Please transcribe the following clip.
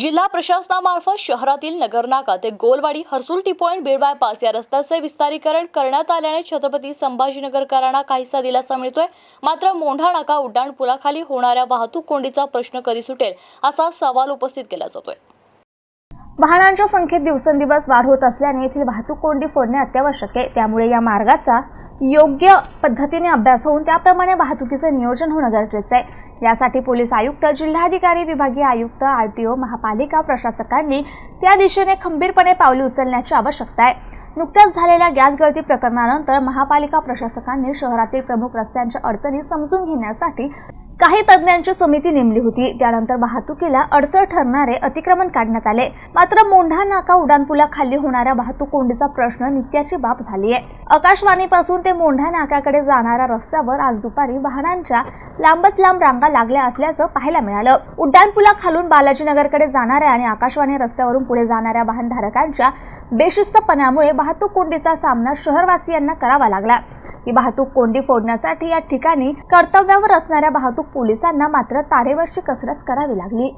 जिल्हा प्रशासनामार्फत शहरातील नगरनाका ते Golwadi Harsul T point Beed bypass या रस्त्याचे विस्तारीकरण करण्यात आल्याने छत्रपती संभाजीनगरकरांना काहीसा दिलासा मिळतोय. मात्र मोंढा नाका उड्डाण पुलाखाली होणाऱ्या वाहतूक कोंडीचा प्रश्न कधी सुटेल असा सवाल उपस्थित केला जातोय. वाहनांच्या संख्येत दिवसेंदिवस वाढ होत असल्याने येथील वाहतूक कोंडी फोडणे अत्यावश्यक आहे. त्यामुळे या मार्गाचा योग्य पद्धतीने अभ्यास होऊन त्याप्रमाणे वाहतुकीचे नियोजन होणं गरजेचं आहे. यासाठी पोलीस आयुक्त जिल्हाधिकारी विभागीय आयुक्त आर टी ओ महापालिका प्रशासकांनी त्या दिशेने खंबीरपणे पावले उचलण्याची आवश्यकता आहे. नुकत्याच झालेल्या गॅस गळती प्रकरणानंतर महापालिका प्रशासकांनी शहरातील प्रमुख रस्त्यांच्या अडचणी समजून घेण्यासाठी काही तज्ज्ञांची समिती नेमली होती. त्यानंतर वाहतुकीला अडचण ठरणारे अतिक्रमण काढण्यात आले. मात्र मोंढा नाका उड्डाणपुलाखाली होणाऱ्या वाहतूक कोंडीचा प्रश्न नित्याची बाब झाली आहे आकाशवाणीपासून ते मोंढा नाक्याकडे जाणाऱ्या रस्त्यावर आज दुपारी वाहनांच्या लांबच लांब रांगा लागल्या असल्याचं पाहायला मिळालं. उड्डाणपुला खालून बालाजीनगरकडे जाणाऱ्या आणि आकाशवाणी रस्त्यावरून पुढे जाणाऱ्या वाहनधारकांच्या बेशिस्तपणामुळे वाहतूक कोंडीचा सामना शहरवासियांना करावा लागला. ही वाहतूक कोंडी फोडण्यासाठी या ठिकाणी कर्तव्यावर असणाऱ्या वाहतूक पोलिसांना मात्र तारेवरची कसरत करावी लागली.